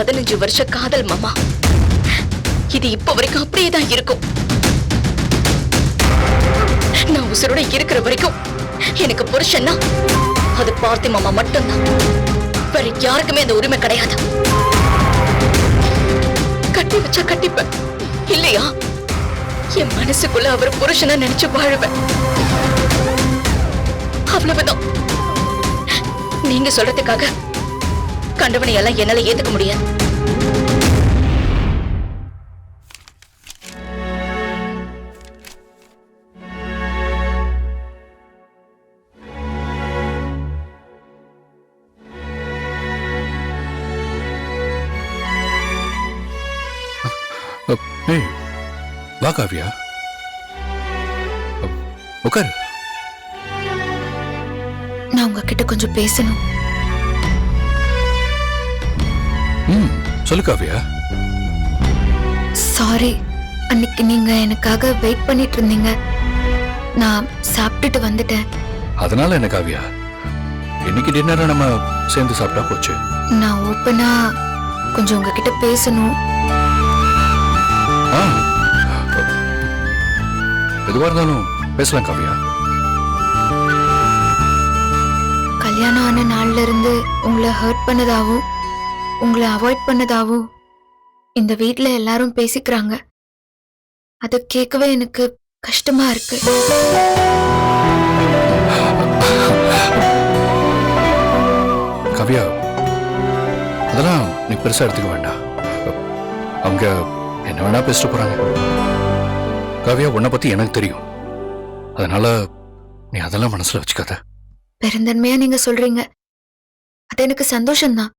பதினஞ்சு வருஷ காதல் மாமா. இது இப்ப வரைக்கும் அப்படியே தான் இருக்கும். நான் உசுரோட இருக்கிற வரைக்கும் எனக்கு புருஷன்னா அது பார்த்தி மாமா மட்டும்தான். வேற யாருக்குமே அந்த உரிமை கிடையாது. கட்டி வச்சா கட்டிப்பேன். இல்லையா? என் மனசுக்குள்ள அவர் புருஷனா நினைச்சு வாழுவேன். அவ்வளவுதான். நீங்க சொல்றதுக்காக கண்டவனை எல்லாம் என்னால ஏத்துக்க முடியாது. ஏய் வா காவியா. உட்காரு நான் உங்ககிட்ட கொஞ்சம் பேசணும். ம் சொல்லு காவியா. சாரி அன்னைக்கு நீங்க எனக்காக வெயிட் பண்ணிட்டு இருந்தீங்க. நான் சாப்பிட்டுட்டு வந்துட்டேன். அதனால என்ன காவியா? இன்னைக்கு டின்னரை நம்ம சேர்ந்து சாப்பிட்டா போச்சு. நான் ஓப்பனா கொஞ்சம் உங்ககிட்ட பேசணும். எதுவா இருந்தாலும் பேசலாம் காவியா. கல்யாணம் ஆன நாள்ல இருந்து உங்களை ஹர்ட் பண்ணதாவும் உங்களை அவாய்ட் பண்ணதாவும் இந்த வீட்ல எல்லாரும் பேசிக்கிறாங்க. அதை கேட்கவே எனக்கு கஷ்டமா இருக்கு. காவியா அதெல்லாம் நீ பெருசா எடுத்துக்க வேண்டாம். அவங்க என்ன வேணா பேசிட்டு போறாங்க. காவியா உன்னை பத்தி எனக்கு தெரியும். அதனால நீ அதெல்லாம் மனசுல வச்சுக்காத. பெருந்தன்மையா நீங்க சொல்றீங்க. அது எனக்கு சந்தோஷம்தான்.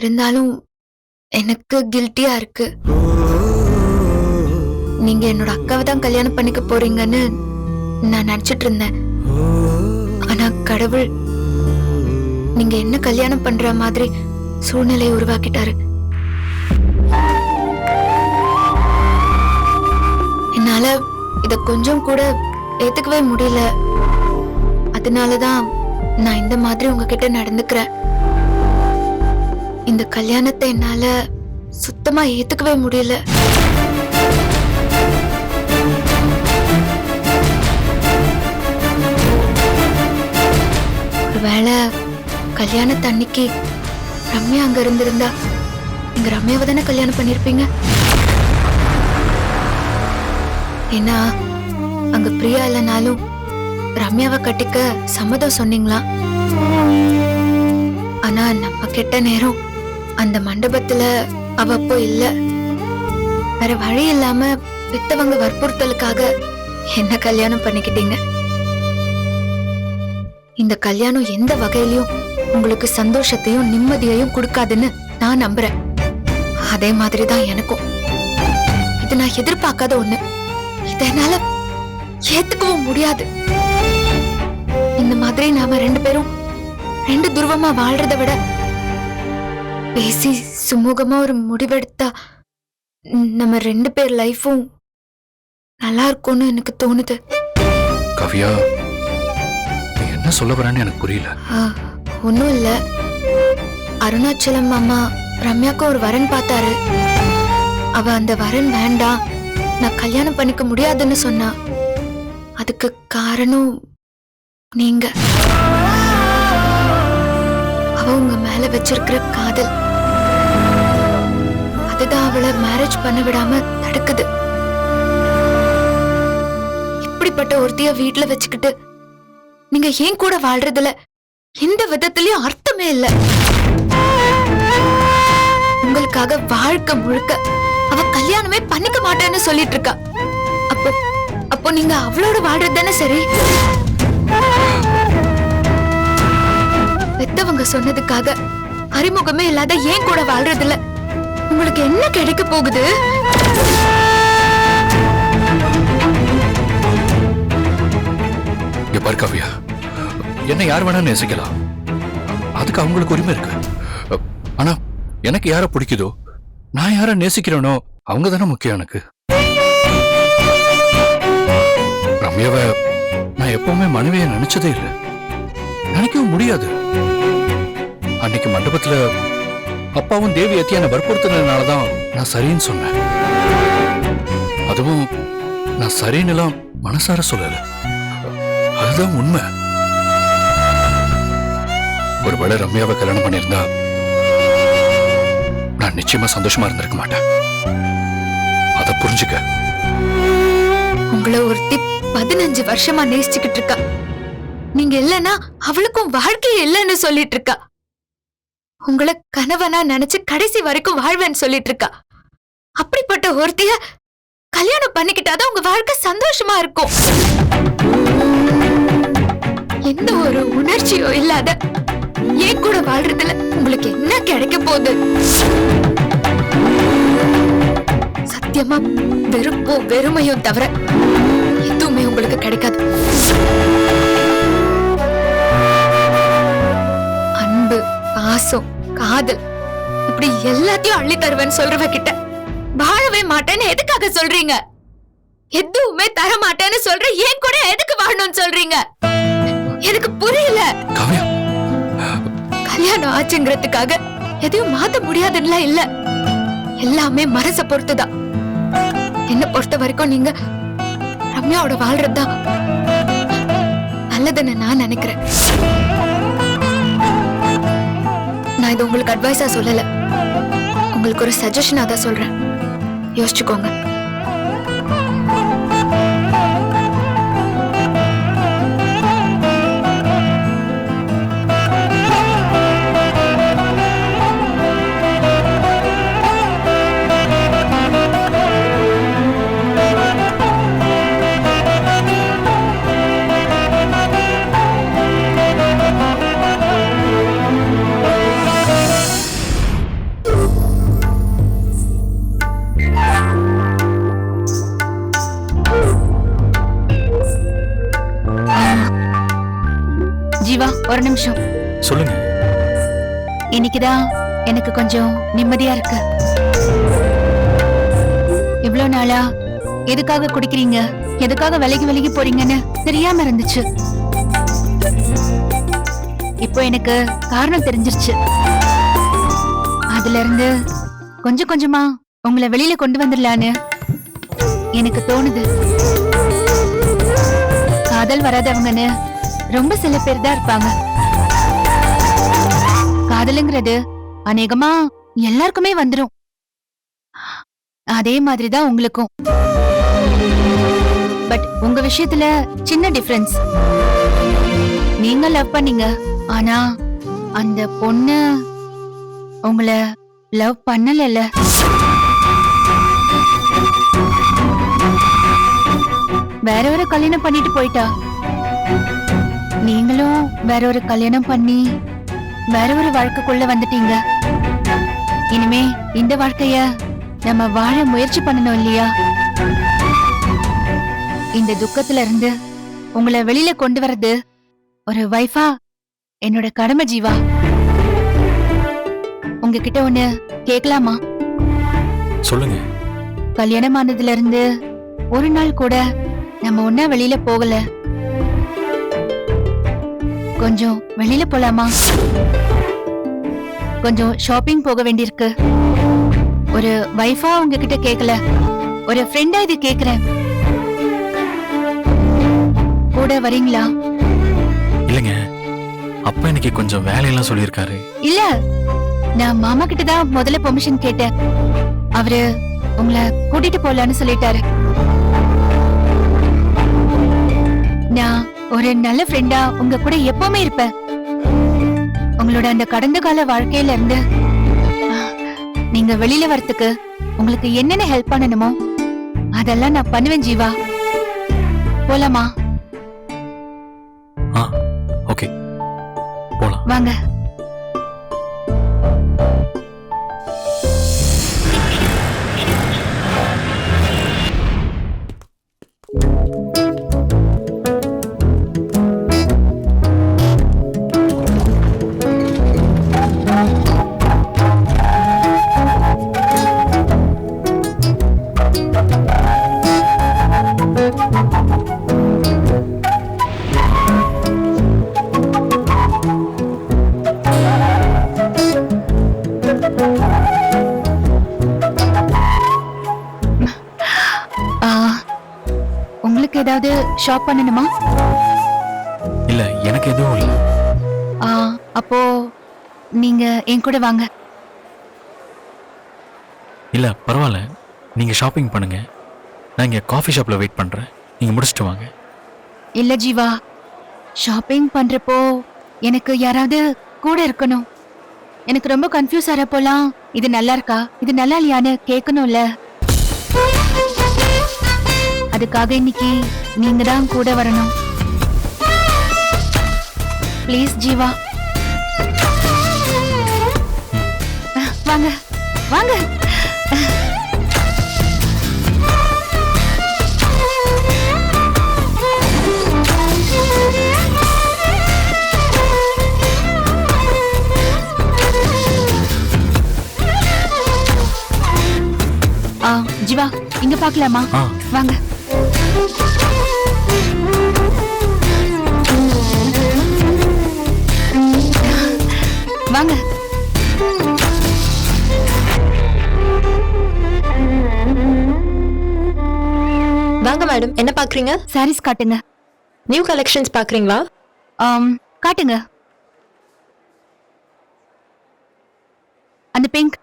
இருந்தாலும் எனக்கு கில்ட்டியா இருக்கு. நீங்க என்னோட அக்காவை தான் கல்யாணம் பண்ணிக்க போறீங்கன்னு நான் நினைச்சிட்டு இருந்தேன். ஆனா கடவுள் நீங்க என்ன கல்யாணம் பண்ற மாதிரி சூழ்நிலையை உருவாக்கிட்டாரு. என்னால இத கொஞ்சம் கூட ஏத்துக்கவே முடியல. அதனாலதான் நான் இந்த மாதிரி உங்ககிட்ட நடந்துக்கிறேன். இந்த கல்யாணத்தை என்னால சுத்தமா ஏத்துக்கவே முடியல. ஒருவேளை கல்யாணத்து அன்னைக்கு ரம்யா அங்க இருந்திருந்தா நீங்க ரம்யாவை தானே கல்யாணம் பண்ணிருப்பீங்க? ஏன்னா அங்க பிரியா இல்லைனாலும் ரம்யாவை கட்டிக்க சம்மதம் சொன்னீங்களா? ஆனா நம்ம கெட்ட நேரம் அந்த மண்டபத்துல அவ அப்போ இல்ல. வேற வழி இல்லாம பெத்தவங்க வற்புறுத்தலுக்காக என்ன கல்யாணம் பண்ணிக்கிட்டீங்க? இந்த கல்யாணம் எந்த வகையிலயும் உங்களுக்கு சந்தோஷத்தையும் நிம்மதியையும் கொடுக்காதுன்னு நான் நம்புறேன். அதே மாதிரிதான் எனக்கும். இது நான் எதிர்பார்க்காத ஒண்ணு. இத என்னால ஏத்துக்கவும் முடியாது. இந்த மாதிரி நாம ரெண்டு பேரும் ரெண்டு துருவமா வாழ்றதை விட பேசி சுமூகமா ஒரு முடிவெடுத்தா நம்ம ரெண்டு பேர் லைஃபும் நல்லா இருக்கும்னு எனக்கு தோணுது. காவியா நீ என்ன சொல்ல வரேன்னு எனக்கு புரியல. ஒன்றும் இல்ல. அருணாச்சலம் மாமா ரம்யாக்கு ஒரு வரன் பார்த்தாரு. அவ அந்த வரன் வேண்டாம். நான் கல்யாணம் பண்ணிக்க முடியாதுன்னு சொன்னா. அதுக்கு காரணம் நீங்க. அவ உங்க மேல வச்சிருக்கிற காதல். அதுதான் அவளை மேரேஜ் பண்ண விடாம நடக்குது. இப்படிப்பட்ட ஒருத்திய வீட்டுல வச்சுக்கிட்டு நீங்க ஏன் கூட வாழ்றதுல எந்த விதத்திலயும் அர்த்தமே இல்ல. உங்களுக்காக வாழ்க்கை முழுக்க அவ கல்யாணமே பண்ணிக்க மாட்டேன்னு சொல்லிட்டு இருக்கா. அப்போ அப்போ நீங்க அவளோட வாழ்றது தானே சரி? பெத்தவங்க சொன்னதுக்காக அறிமுகமே இல்லாத ஏன் கூட வாழ்றதுல உங்களுக்கு என்ன கிடைக்க போகுது? பாரு காவியா. என்ன யார் வேணாலும் நேசிக்கலாம். அதுக்கு அவங்களுக்கு உரிமை இருக்கு. ஆனா எனக்கு யார பிடிக்குதோ நான் யார நேசிக்கிறேனோ அவங்க தானே முக்கியம் எனக்கு. ரம்யாவை நான் எப்பவுமே மனைவியை நினைச்சதே இல்லை. நினைக்கவும் முடியாது. அன்னைக்கு மண்டபத்துல அப்பாவும் தேவி அத்தியான வற்புறுத்தினதுனால தான் நான் சரின்னு சொன்னேன். அதுவும் நான் சரின்னுலாம் மனசார சொல்லல. அதுதான் உண்மை. ஒருவேளை ரம்யாவை கல்யாணம் பண்ணியிருந்தா நான் நிச்சயமா சந்தோஷமா இருந்திருக்க மாட்டேன். அதை புரிஞ்சுக்க. உங்களை ஒருத்தி பதினஞ்சு வருஷமா நேசிச்சுக்கிட்டு இருக்கா. நீங்க இல்லைன்னா அவளுக்கும் வாழ்க்கை இல்லைன்னு சொல்லிட்டு இருக்கா. உங்களை கணவனா நினைச்சு கடைசி வரைக்கும் வாழ்வேன்னு சொல்லிட்டு இருக்கா. அப்படிப்பட்ட ஒருத்திய கல்யாணம் பண்ணிக்கிட்டாதான் உங்க வாழ்க்கை சந்தோஷமா இருக்கும். எந்த ஒரு உணர்ச்சியோ இல்லாத ஏன் கூட வாழ்றதுல உங்களுக்கு என்ன கிடைக்க போகுது? சத்தியமா வெறுப்பும் வெறுமையும் தவிர எதுவுமே உங்களுக்கு கிடைக்காது. பாசம் காதல். இப்படி எல்லாத்தையும் அள்ளி தருவேன்னு சொல்றவ கிட்ட வாழவே மாட்டேன்னு எதுக்காக சொல்றீங்க? எதுவுமே தர மாட்டேன்னு சொல்ற ஏன் கூட எதுக்கு வாழணும்னு சொல்றீங்க? எனக்கு புரியல. கல்யாணம் ஆச்சுங்கிறதுக்காக எதையும் மாத்த முடியாதுன்னா இல்ல. எல்லாமே மனச பொறுத்துதான். என்ன பொறுத்த வரைக்கும் நீங்க ரம்யாவோட வாழ்றதுதான் நல்லதுன்னு நான் நினைக்கிறேன். நான் இது உங்களுக்கு அட்வைஸா சொல்லல. உங்களுக்கு ஒரு சஜஷனா தான் சொல்றேன். யோசிச்சுக்கோங்க. நிமிஷம். சொல்லுங்க. இன்னைக்குதான் எனக்கு கொஞ்சம் நிம்மதியா இருக்கு. இவ்ளோ நாளா எதுக்காக குடிக்கிறீங்க? எதுக்காக விலகி விலகி போறீங்கன்னு தெரியாம இருந்துச்சு. இப்போ எனக்கு காரணம் தெரிஞ்சிருச்சு. அதுல இருந்து கொஞ்சம் கொஞ்சமா உங்களை வெளியில கொண்டு வந்துடலான்னு எனக்கு தோணுது. காதல் வராதவங்கன்னு ரொம்ப சில பேர் தான் இருப்பாங்க. காதலுங்கிறது அநேகமா எல்லாருக்குமே வந்துடும் அதே மாதிரிதான் உங்களுக்கும். பட் உங்க விஷயத்துல சின்ன டிஃபரன்ஸ். நீங்க லவ் பண்ணீங்க ஆனா அந்த பொண்ணு உங்களை லவ் பண்ணலல்ல. வேற ஒரு கல்யாணம் பண்ணிட்டு போயிட்டா. நீங்களும் வேற ஒரு கல்யாணம் பண்ணி வேற ஒரு வாழ்க்கைக்குள்ள வந்துட்டீங்க. இனிமே இந்த வாழ்க்கைய நம்ம வாழ முயற்சி பண்ணணும் இல்லையா? இந்த துக்கத்துல இருந்து உங்களை வெளியில கொண்டு வர்றது ஒரு வைஃபா என்னோட கடமை ஜீவா. உங்ககிட்ட ஒண்ணு கேட்கலாமா சொல்லுங்க. கல்யாணம் ஆனதுல இருந்து ஒரு நாள் கூட நம்ம ஒன்னா வெளியில போகல. கொஞ்சம் வெளியில போலாமா? கொஞ்சம் ஷாப்பிங் போக வேண்டியிருக்கு. ஒரு வைஃபா உங்ககிட்ட கேக்கல. ஒரு ஃப்ரெண்டா இது கேக்குறேன். கூட வரீங்களா? இல்லைங்க. அப்பா இன்னைக்கு கொஞ்சம் வேலையெல்லாம் சொல்லியிருக்காரு. இல்ல. நான் மாமா கிட்ட தான் முதல்ல பெர்மிஷன் கேட்டேன். அவரு உங்களை கூட்டிட்டு போலான்னு சொல்லிட்டாரு. நான் ஒரு நல்ல ஃப்ரெண்டா உங்க கூட எப்பவுமே இருப்பேன். உங்களோட அந்த கடந்த கால வாழ்க்கையில இருந்து நீங்க வெளியில வரதுக்கு உங்களுக்கு என்னென்ன ஹெல்ப் பண்ணணுமோ அதெல்லாம் நான் பண்ணுவேன் ஜீவா. போலாமா? ஓகே போலாம். வாங்க. ஷாப் பண்ணணுமா? இல்ல எனக்கு எதுவும் இல்ல. ஆ, அப்போ நீங்க என் கூட வாங்க. இல்ல பரவாயில்ல நீங்க ஷாப்பிங் பண்ணுங்க. நான் இங்க காஃபி ஷாப்ல வெயிட் பண்றேன். நீங்க முடிச்சிட்டு வாங்க. இல்ல ஜீவா. ஷாப்பிங் பண்றப்போ எனக்கு யாராவது கூட இருக்கணும். எனக்கு ரொம்ப கன்ஃபியூஸ் ஆறப்போலாம் இது நல்லா இருக்கா? இது நல்லா இல்லையான்னு கேட்கணும்ல. அதுக்காக இன்னைக்கு நீங்க தான் கூட வரணும். ப்ளீஸ் ஜீவா. வாங்க வாங்க. ஜீவா இங்க பார்க்கலாமா? ஆ. வாங்க. வாங்க. வாங்க மேடம் என்ன பாக்குறீங்க சாரீஸ் காட்டுங்க. நியூ கலெக்ஷன்ஸ் பாக்குறீங்களா ஆம் காட்டுங்க. அந்த பிங்க்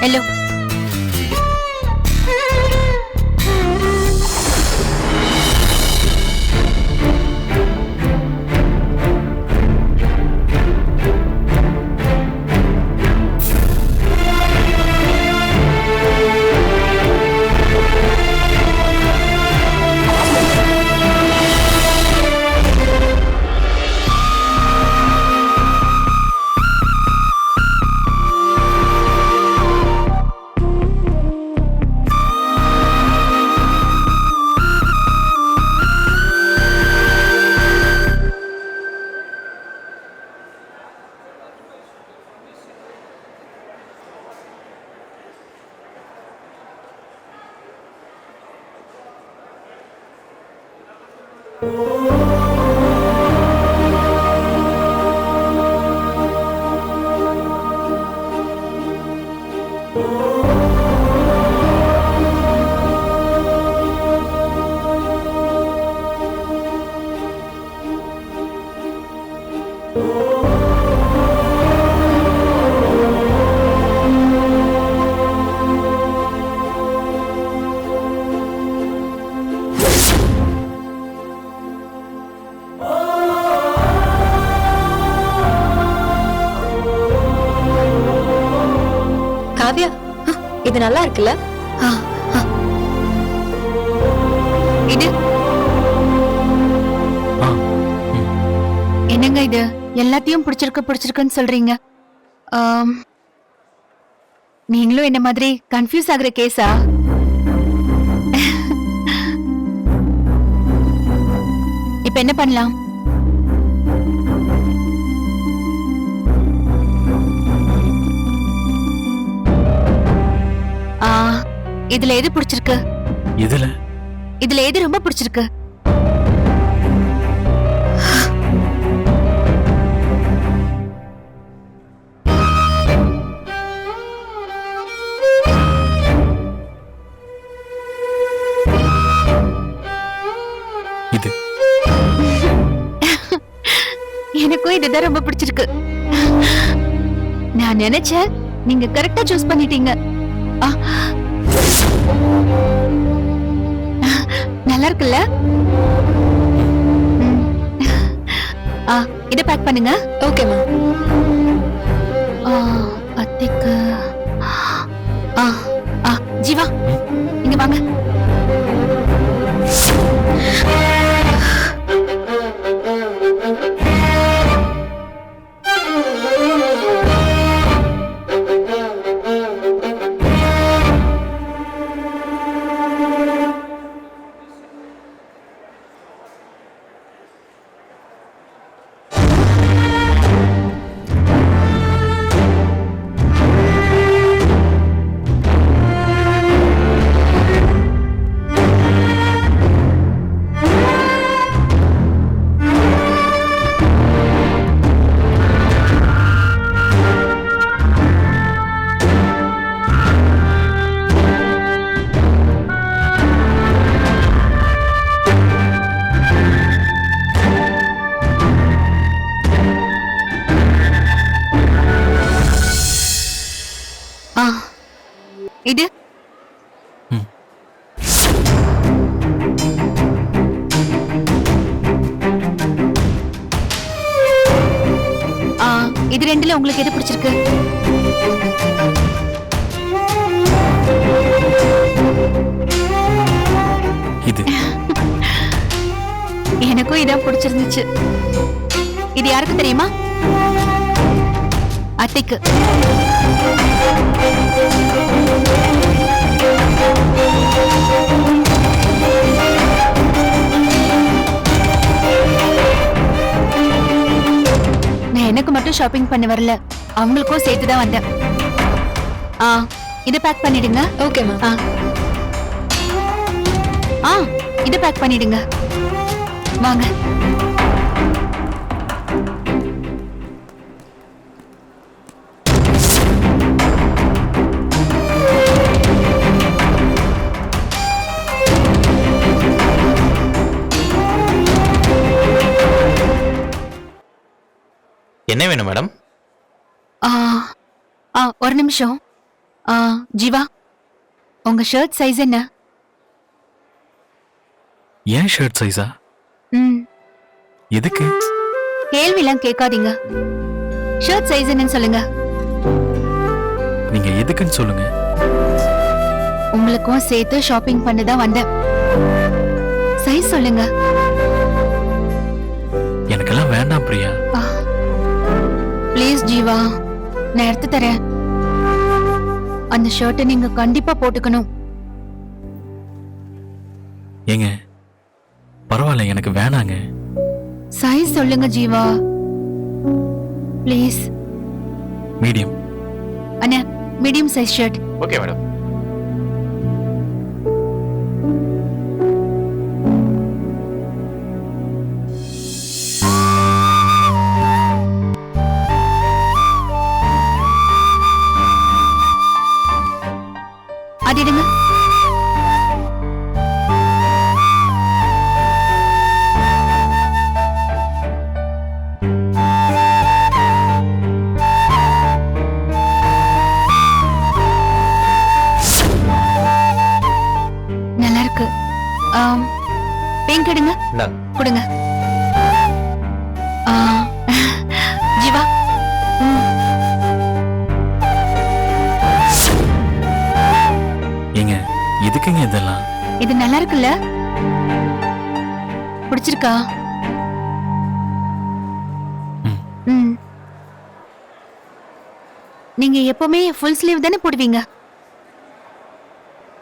அது இது நல்லா இருக்குல்ல? இது. என்னங்க இது? எல்லாத்தையும் பிடிச்சிருக்கு பிடிச்சிருக்குன்னு சொல்றீங்க. நீங்களும் என்ன மாதிரி கன்ஃபியூஸ் ஆகுற கேஸா இப்ப என்ன பண்ணலாம்? இதுல எது பிடிச்சிருக்கு? இதுல? இதுல எது ரொம்ப பிடிச்சிருக்கு? இது. எனக்கும் இதுதான் ரொம்ப பிடிச்சிருக்கு. நான் நினைச்சேன் நீங்க கரெக்டா சூஸ் பண்ணிட்டீங்க. நல்லா இருக்குல்ல. ஆ இத பேக் பண்ணுங்க. ஓகே மேம் ஆ, அத்தைக்கு. ஆ ஆ ஜீவா இங்க வாங்க. இது ரெண்டுல உங்களுக்கு எது பிடிச்சிருக்கு? இது. எனக்கும் இதான் பிடிச்சிருந்துச்சு. இது யாருக்கு தெரியுமா? அத்தைக்கு. எனக்கு மட்டும் ஷாப்பிங் பண்ண வரல. அவங்களுக்கும் சேர்த்து தான் வந்தேன். ஆ இதை பேக் பண்ணிடுங்க. ஓகே மேம் ஆ. ஆ இதை பேக் பண்ணிடுங்க. வாங்க. என்ன வேணும் மேடம்? ஆ ஆ ஒரு நிமிஷம். ஆ ஜீவா உங்க ஷர்ட் சைஸ் என்ன? ஏன் ஷர்ட் சைஸா ம். எதுக்கு? கேள்விலாம் கேட்காதீங்க. ஷர்ட் சைஸ் என்னன்னு சொல்லுங்க. நீங்க எதுக்குன்னு சொல்லுங்க. உங்களுக்கும் சேர்த்து ஷாப்பிங் பண்ண தான் வந்தேன். சைஸ் சொல்லுங்க. எனக்கெல்லாம் வேண்டாம் பிரியா. ஜீவா நான் எடுத்து தரேன். அந்த ஷர்ட்டை நீங்க கண்டிப்பா போட்டுக்கணும். ஏங்க பரவாயில்ல எனக்கு வேணாங்க. சைஸ் சொல்லுங்க Jeeva. Please medium. Anna medium size shirt okay madam. அது எடுங்க எதுக்குங்க இதெல்லாம்? இது நல்லா இருக்குல்ல பிடிச்சிருக்கா? ம். நீங்க எப்பவுமே ஃபுல் ஸ்லீவ் தானே போடுவீங்க?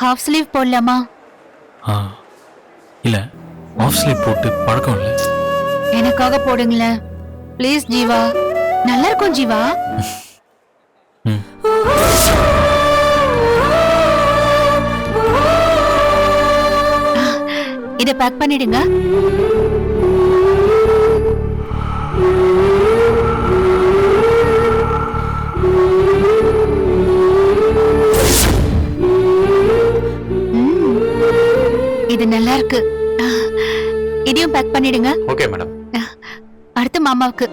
ஹாஃப் ஸ்லீவ் போடலாமா? ஆ. இல்ல ஆஃப் ஸ்லீவ் போட்டு பழக்கம் இல்லை. எனக்காக போடுங்களேன். ப்ளீஸ் ஜீவா. நல்லா இருக்கும் ஜீவா. இத பேக் பண்ணிடுங்க. இது நல்லா இருக்கு இதையும் பேக் பண்ணிடுங்க. ஓகே மேடம் அடுத்து மாமாவுக்கு.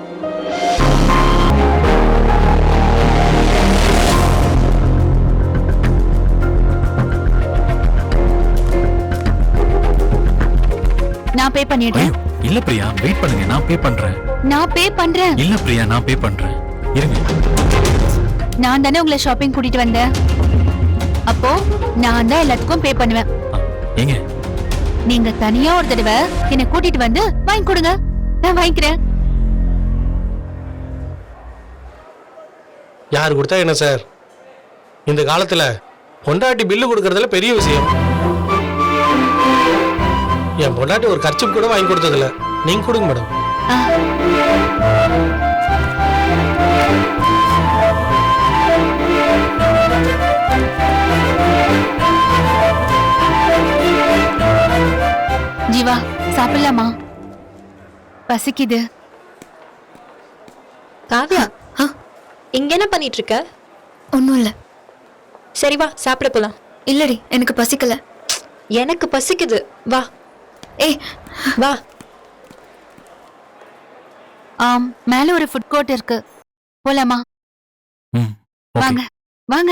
நான் பே பண்ணிடுறேன். இல்ல பிரியா வெயிட் பண்ணுங்க நான் பே பண்றேன். நான் பே பண்றேன். இல்ல பிரியா நான் பே பண்றேன். இருங்க. நான் தானே உங்களை ஷாப்பிங் கூட்டிட்டு வந்தேன். அப்போ நான் தான் எல்லாத்துக்கும் பே பண்ணுவேன். ஏங்க? நீங்க தனியா ஒரு தடவை என்னை கூட்டிட்டு வந்து வாங்கி கொடுங்க. நான் வாங்கிக்கிறேன். யார் கொடுத்தா என்ன சார் இந்த காலத்துல பொண்டாட்டி பில்லு கொடுக்கறதுல பெரிய விஷயம். என் பொண்டாட்டி ஒரு கர்ச்சிப் கூட வாங்கி கொடுத்ததில்ல. நீங்க கொடுங்க மேடம். ஜீவா சாப்பிடலாமா? பசிக்குது. காவ்யா இங்க என்ன பண்ணிட்டு இருக்க ஒன்றும் இல்லை. சரி வா சாப்பிட போலாம். இல்லடி எனக்கு பசிக்கல. எனக்கு பசிக்குது. வா. ஏய் வா. ஆம் மேல ஒரு ஃபுட் கோர்ட் இருக்கு. போலாமா? வாங்க வாங்க.